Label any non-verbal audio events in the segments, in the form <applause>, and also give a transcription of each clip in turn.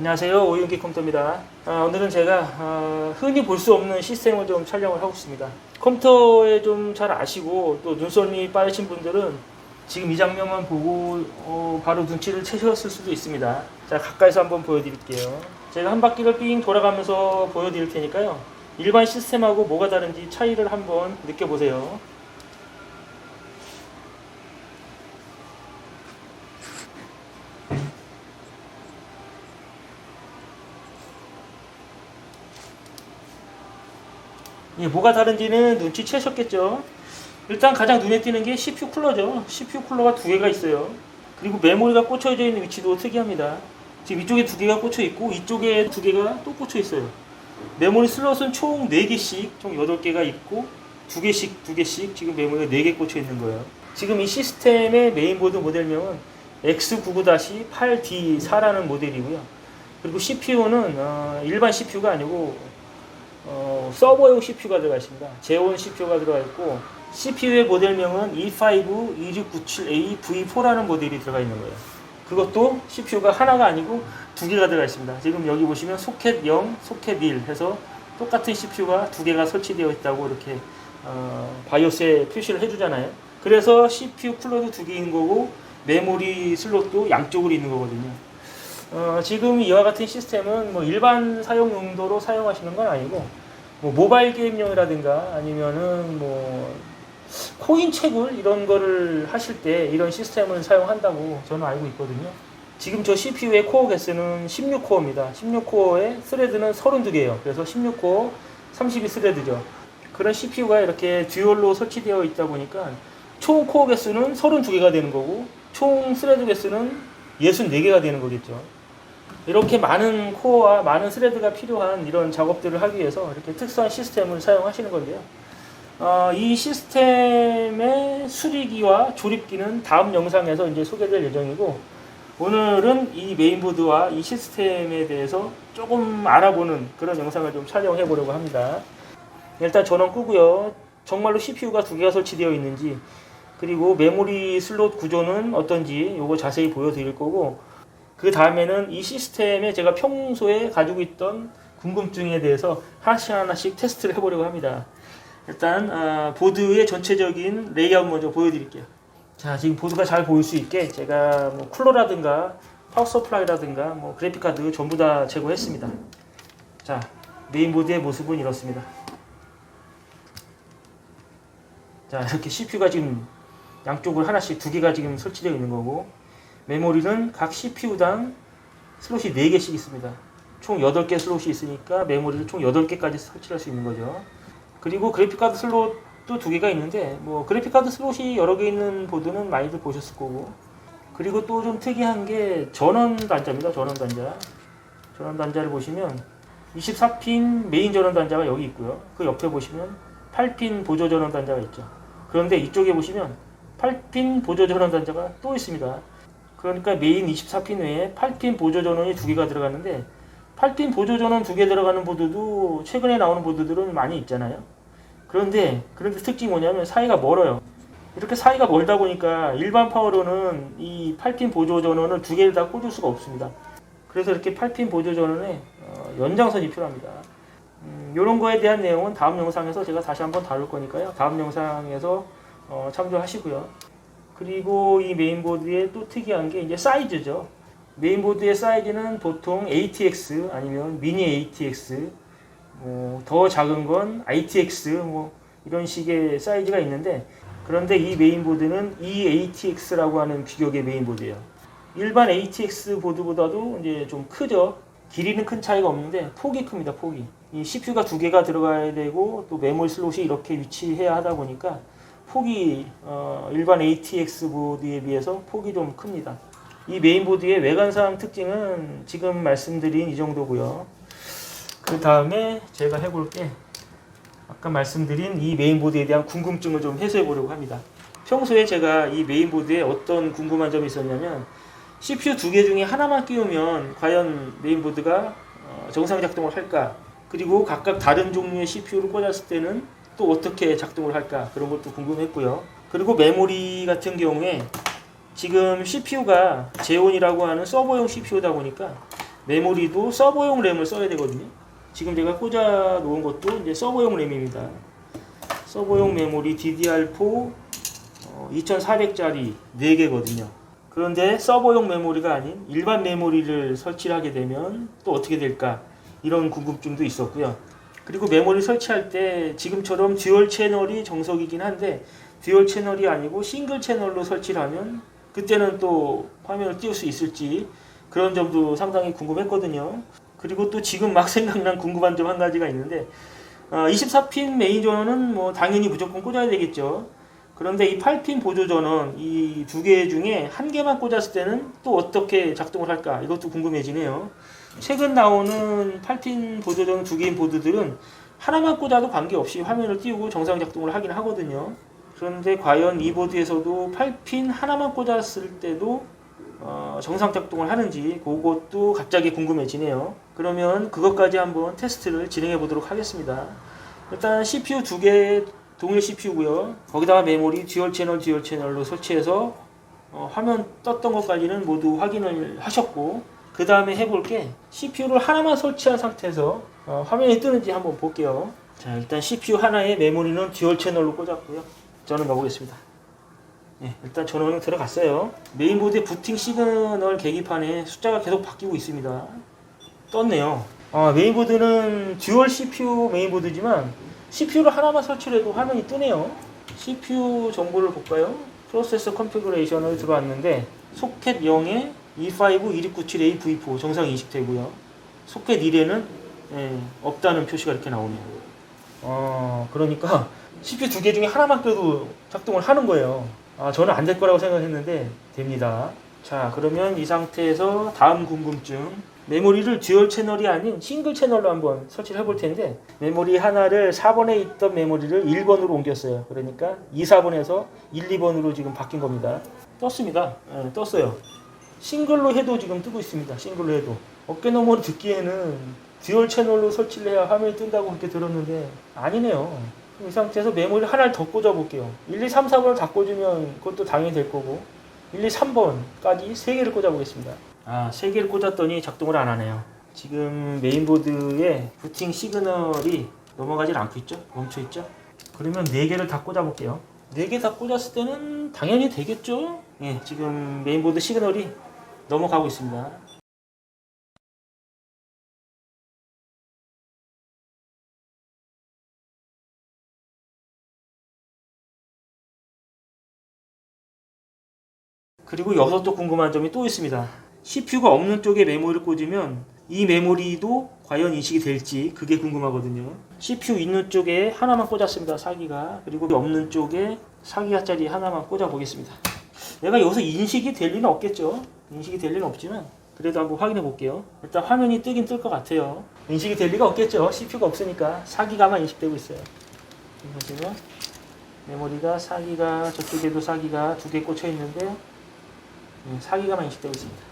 안녕하세요. 오윤기 컴퓨터입니다. 아, 오늘은 제가 어, 흔히 볼 수 없는 시스템을 좀 촬영을 하고 있습니다. 컴퓨터에 좀 잘 아시고 또 눈썰미 빠르신 분들은 지금 이 장면만 보고 어, 바로 눈치를 채셨을 수도 있습니다. 자 가까이서 한번 보여드릴게요. 제가 한 바퀴를 삥 돌아가면서 보여드릴 테니까요. 일반 시스템하고 뭐가 다른지 차이를 한번 느껴보세요 예, 뭐가 다른지는 눈치채셨겠죠? 일단 가장 눈에 띄는 게 CPU 쿨러죠. CPU 쿨러가 두 개가 있어요. 그리고 메모리가 꽂혀져 있는 위치도 특이합니다. 지금 이쪽에 두 개가 꽂혀 있고 이쪽에 두 개가 또 꽂혀 있어요. 메모리 슬롯은 총 4개씩, 총 8개가 있고 두 개씩, 두 개씩 지금 메모리가 4개 꽂혀 있는 거예요. 지금 이 시스템의 메인보드 모델명은 X99-8D4라는 모델이고요. 그리고 CPU는 어, 일반 CPU가 아니고 어, 서버용 CPU가 들어가 있습니다. 제온 CPU가 들어가 있고 CPU의 모델명은 E5-2697A V4라는 모델이 들어가 있는 거예요. 그것도 CPU가 하나가 아니고 두 개가 들어가 있습니다. 지금 여기 보시면 소켓 0, 소켓 1 해서 똑같은 CPU가 두 개가 설치되어 있다고 이렇게 어, 바이오스에 표시를 해주잖아요. 그래서 CPU 쿨러도 두 개인 거고 메모리 슬롯도 양쪽으로 있는 거거든요. 어, 지금 이와 같은 시스템은 뭐 일반 사용 용도로 사용하시는 건 아니고 뭐 모바일 게임용이라든가 아니면은 뭐 코인 채굴 이런 거를 하실 때 이런 시스템을 사용한다고 저는 알고 있거든요. 지금 저 CPU의 코어 개수는 16코어입니다. 16코어에 스레드는 32개예요. 그래서 16코어 32 스레드죠. 그런 CPU가 이렇게 듀얼로 설치되어 있다 보니까 총 코어 개수는 32개가 되는 거고 총 스레드 개수는 64개가 되는 거겠죠. 이렇게 많은 코어와 많은 스레드가 필요한 이런 작업들을 하기 위해서 이렇게 특수한 시스템을 사용하시는 건데요. 어, 이 시스템의 수리기와 조립기는 다음 영상에서 이제 소개될 예정이고 오늘은 이 메인보드와 이 시스템에 대해서 조금 알아보는 그런 영상을 좀 촬영해 보려고 합니다. 일단 전원 끄고요. 정말로 CPU가 두 개가 설치되어 있는지 그리고 메모리 슬롯 구조는 어떤지 이거 자세히 보여드릴 거고 그 다음에는 이 시스템에 제가 평소에 가지고 있던 궁금증에 대해서 하나씩 하나씩 테스트를 해보려고 합니다. 일단 아, 보드의 전체적인 레이아웃 먼저 보여드릴게요. 자 지금 보드가 잘 보일 수 있게 제가 뭐 쿨러라든가 파워 서플라이라든가 뭐 그래픽 카드 전부 다 제거했습니다. 자 메인 보드의 모습은 이렇습니다. 자 이렇게 CPU가 지금 양쪽으로 하나씩 두 개가 지금 설치되어 있는 거고 메모리는 각 CPU당 슬롯이 4개씩 있습니다. 총 8개 슬롯이 있으니까 메모리를 총 8개까지 설치할 수 있는 거죠. 그리고 그래픽카드 슬롯도 두 개가 있는데 뭐 그래픽카드 슬롯이 여러 개 있는 보드는 많이들 보셨을 거고 그리고 또 좀 특이한 게 전원 단자입니다. 전원 단자. 전원 단자를 보시면 24핀 메인 전원 단자가 여기 있고요. 그 옆에 보시면 8핀 보조 전원 단자가 있죠. 그런데 이쪽에 보시면 8핀 보조 전원 단자가 또 있습니다. 그러니까 메인 24핀 외에 8핀 보조 전원이 두 개가 들어가는데 8핀 보조 전원 두 개 들어가는 보드도 최근에 나오는 보드들은 많이 있잖아요. 그런데 그런데 특징이 뭐냐면 사이가 멀어요. 이렇게 사이가 멀다 보니까 일반 파워로는 이 8핀 보조 전원을 두 개를 다 꽂을 수가 없습니다. 그래서 이렇게 8핀 보조 전원에 어, 연장선이 필요합니다. 음, 이런 거에 대한 내용은 다음 영상에서 제가 다시 한번 다룰 거니까요. 다음 영상에서 어, 참조하시고요. 그리고 이 메인보드의 또 특이한 게 이제 사이즈죠. 메인보드의 사이즈는 보통 ATX 아니면 미니 ATX, 뭐 더 작은 건 ITX 뭐 이런 식의 사이즈가 있는데 그런데 이 메인보드는 EATX라고 하는 규격의 메인보드예요. 일반 ATX 보드보다도 이제 좀 크죠. 길이는 큰 차이가 없는데 폭이 큽니다. 폭이. 이 CPU가 두 개가 들어가야 되고 또 메모리 슬롯이 이렇게 위치해야 하다 보니까 폭이 어, 일반 ATX 보드에 비해서 폭이 좀 큽니다. 이 메인보드의 외관상 특징은 지금 말씀드린 이 정도고요. 그 다음에 제가 해볼 게 아까 말씀드린 이 메인보드에 대한 궁금증을 좀 해소해 보려고 합니다. 평소에 제가 이 메인보드에 어떤 궁금한 점이 있었냐면 CPU 두 개 중에 하나만 끼우면 과연 메인보드가 어, 정상 작동을 할까? 그리고 각각 다른 종류의 CPU를 꽂았을 때는 또 어떻게 작동을 할까? 그런 것도 궁금했고요. 그리고 메모리 같은 경우에 지금 CPU가 제온이라고 하는 서버용 CPU다 보니까 메모리도 서버용 램을 써야 되거든요. 지금 제가 꽂아 놓은 것도 이제 서버용 램입니다. 서버용 메모리 DDR4 어, 2400짜리 4개거든요. 그런데 서버용 메모리가 아닌 일반 메모리를 설치를 하게 되면 또 어떻게 될까 이런 궁금증도 있었고요. 그리고 메모리 설치할 때 지금처럼 듀얼 채널이 정석이긴 한데 듀얼 채널이 아니고 싱글 채널로 설치를 하면 그때는 또 화면을 띄울 수 있을지 그런 점도 상당히 궁금했거든요. 그리고 또 지금 막 <laughs> 생각난 궁금한 점 한 가지가 있는데 어, 24핀 메인 전원은 뭐 당연히 무조건 꽂아야 되겠죠. 그런데 이 8핀 보조 전원 이 두 개 중에 한 개만 꽂았을 때는 또 어떻게 작동을 할까 이것도 궁금해지네요. 최근 나오는 8핀 보조전 두 개인 보드들은 하나만 꽂아도 관계없이 화면을 띄우고 정상 작동을 하긴 하거든요. 그런데 과연 이 보드에서도 8핀 하나만 꽂았을 때도 어, 정상 작동을 하는지 그것도 갑자기 궁금해지네요. 그러면 그것까지 한번 테스트를 진행해 보도록 하겠습니다. 일단 CPU 두 개 동일 CPU고요. 거기다가 메모리 듀얼 채널 듀얼 채널로 설치해서 어, 화면 떴던 것까지는 모두 확인을 하셨고 그 다음에 해볼 게 CPU를 하나만 설치한 상태에서 어, 화면이 뜨는지 한번 볼게요. 자 일단 CPU 하나에 메모리는 듀얼 채널로 꽂았고요. 저는 넣어보겠습니다. 네, 일단 전원은 들어갔어요. 메인보드의 부팅 시그널 계기판에 숫자가 계속 바뀌고 있습니다. 떴네요. 아, 메인보드는 듀얼 CPU 메인보드지만 CPU를 하나만 설치해도 화면이 뜨네요. CPU 정보를 볼까요? 프로세서 컨피그레이션을 들어왔는데 소켓 0에 E5 2697A V4 정상 인식되고요. 소켓 1에는 예, 없다는 표시가 이렇게 나오네요. 어, 그러니까 CPU 두 개 중에 하나만 껴도 작동을 하는 거예요. 아, 저는 안 될 거라고 생각했는데 됩니다. 자, 그러면 이 상태에서 다음 궁금증. 메모리를 듀얼 채널이 아닌 싱글 채널로 한번 설치를 해볼 텐데 메모리 하나를 4번에 있던 메모리를 1번으로 옮겼어요. 그러니까 2, 4번에서 1, 2번으로 지금 바뀐 겁니다. 떴습니다. 예, 떴어요. 싱글로 해도 지금 뜨고 있습니다. 싱글로 해도. 어깨 너머로 듣기에는 듀얼 채널로 설치를 해야 화면이 뜬다고 그렇게 들었는데 아니네요. 이 상태에서 메모리 하나를 더 꽂아 볼게요. 1, 2, 3, 4번을 다 꽂으면 그것도 당연히 될 거고 1, 2, 3번까지 3개를 꽂아 보겠습니다. 아, 3개를 꽂았더니 작동을 안 하네요. 지금 메인보드에 부팅 시그널이 넘어가질 않고 있죠? 멈춰 있죠? 그러면 4개를 다 꽂아 볼게요. 4개 다 꽂았을 때는 당연히 되겠죠? 예, 지금 메인보드 시그널이 넘어가고 있습니다. 그리고 여기서 또 궁금한 점이 또 있습니다. CPU가 없는 쪽에 메모리를 꽂으면 이 메모리도 과연 인식이 될지 그게 궁금하거든요. CPU 있는 쪽에 하나만 꽂았습니다. 4기가. 그리고 없는 쪽에 4기가짜리 하나만 꽂아 보겠습니다. 내가 여기서 인식이 될 리는 없겠죠. 인식이 될 리는 없지만 그래도 한번 확인해 볼게요. 일단 화면이 뜨긴 뜰 것 같아요. 인식이 될 리가 없겠죠. CPU가 없으니까 4기가만 인식되고 있어요. 보시면 메모리가 4기가 저쪽에도 4기가 두 개 꽂혀 있는데 4기가만 인식되고 있습니다.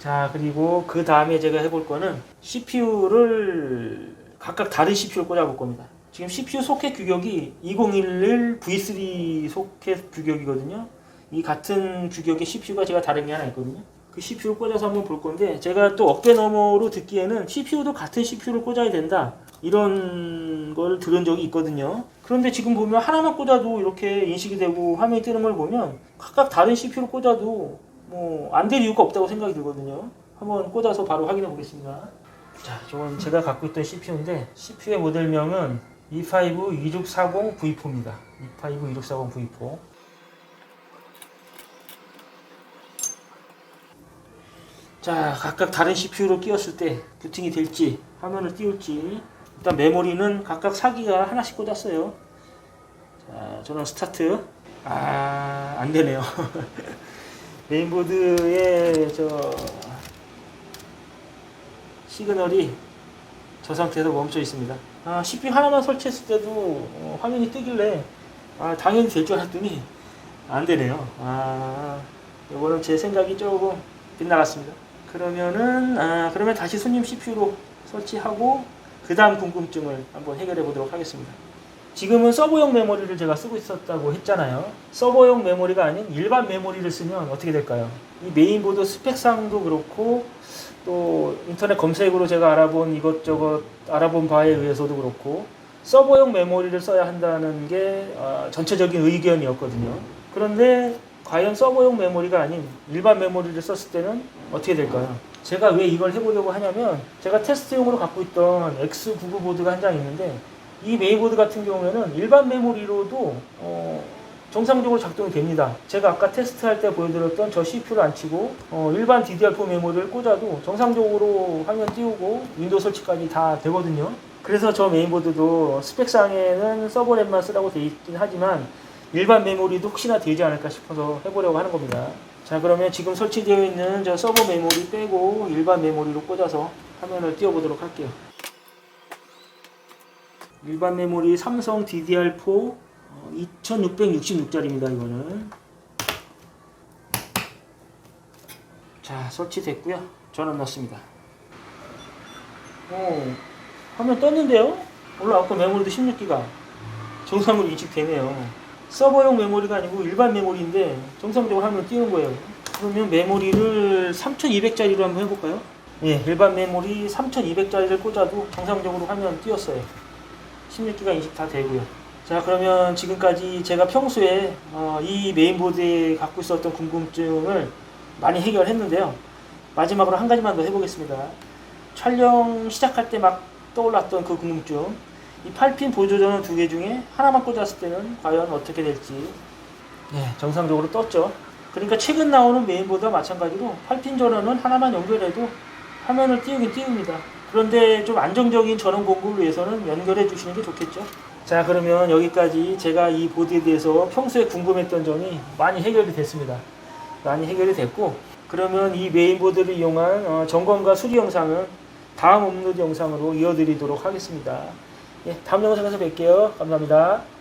자, 그리고 그 다음에 제가 해볼 거는 CPU를 각각 다른 CPU를 꽂아볼 겁니다. 지금 CPU 소켓 규격이 2011 V3 소켓 규격이거든요. 이 같은 규격의 CPU가 제가 다른 게 하나 있거든요. 그 CPU를 꽂아서 한번 볼 건데 제가 또 어깨 너머로 듣기에는 CPU도 같은 CPU를 꽂아야 된다. 이런 걸 들은 적이 있거든요. 그런데 지금 보면 하나만 꽂아도 이렇게 인식이 되고 화면이 뜨는 걸 보면 각각 다른 CPU를 꽂아도 뭐 안 될 이유가 없다고 생각이 들거든요. 한번 꽂아서 바로 확인해 보겠습니다. 자, 저건 제가 갖고 있던 CPU인데 CPU의 모델명은 E5 2640 V4입니다. E5 2640 V4. 자, 각각 다른 CPU로 끼웠을 때 부팅이 될지 화면을 띄울지 일단 메모리는 각각 4기가 하나씩 꽂았어요. 자, 저는 스타트. 아, 안 되네요. <laughs> 메인보드에 저 시그널이 저 상태에서 멈춰 있습니다. 아, CPU 하나만 설치했을 때도 어, 화면이 뜨길래 아, 당연히 될 줄 알았더니 안 되네요. 아, 이거는 제 생각이 조금 빗나갔습니다. 그러면은 아, 그러면 다시 손님 CPU로 설치하고 그 다음 궁금증을 한번 해결해 보도록 하겠습니다. 지금은 서버용 메모리를 제가 쓰고 있었다고 했잖아요. 서버용 메모리가 아닌 일반 메모리를 쓰면 어떻게 될까요? 이 메인보드 스펙상도 그렇고 또 인터넷 검색으로 제가 알아본 이것저것 알아본 바에 의해서도 그렇고 서버용 메모리를 써야 한다는 게 아, 전체적인 의견이었거든요. 그런데 과연 서버용 메모리가 아닌 일반 메모리를 썼을 때는 어떻게 될까요? 제가 왜 이걸 해보려고 하냐면 제가 테스트용으로 갖고 있던 X99 보드가 한 장 있는데 이 메인보드 같은 경우에는 일반 메모리로도 어, 정상적으로 작동이 됩니다. 제가 아까 테스트할 때 보여드렸던 저 CPU를 안 치고 어, 일반 DDR4 메모리를 꽂아도 정상적으로 화면 띄우고 윈도우 설치까지 다 되거든요. 그래서 저 메인보드도 스펙상에는 서버램만 쓰라고 돼 있긴 하지만 일반 메모리도 혹시나 되지 않을까 싶어서 해보려고 하는 겁니다. 자 그러면 지금 설치되어 있는 저 서버 메모리 빼고 일반 메모리로 꽂아서 화면을 띄워보도록 할게요. 일반 메모리 삼성 DDR4 2666짜리입니다 이거는. 자 설치됐고요. 전원 넣습니다. 오 화면 떴는데요? 올라왔고 메모리도 16기가. 정상으로 인식되네요 서버용 메모리가 아니고 일반 메모리인데 정상적으로 화면 띄는 거예요. 그러면 메모리를 3200짜리로 한번 해볼까요? 예. 일반 메모리 3200짜리를 꽂아도 정상적으로 화면 띄었어요. 16기가 인식 다 되고요. 자 그러면 지금까지 제가 평소에 어, 이 메인보드에 갖고 있었던 궁금증을 많이 해결했는데요. 마지막으로 한 가지만 더 해보겠습니다. 촬영 시작할 때 막 떠올랐던 그 궁금증 이 8핀 보조전원 두 개 중에 하나만 꽂았을 때는 과연 어떻게 될지. 네, 정상적으로 떴죠. 그러니까 최근 나오는 메인보드와 마찬가지로 8핀 전원은 하나만 연결해도 화면을 띄우긴 띄웁니다. 그런데 좀 안정적인 전원 공급을 위해서는 연결해 주시는 게 좋겠죠. 자 그러면 여기까지 제가 이 보드에 대해서 평소에 궁금했던 점이 많이 해결이 됐습니다. 많이 해결이 됐고 그러면 이 메인보드를 이용한 어, 점검과 수리 영상은 다음 업로드 영상으로 이어드리도록 하겠습니다 예, 다음 영상에서 뵐게요. 감사합니다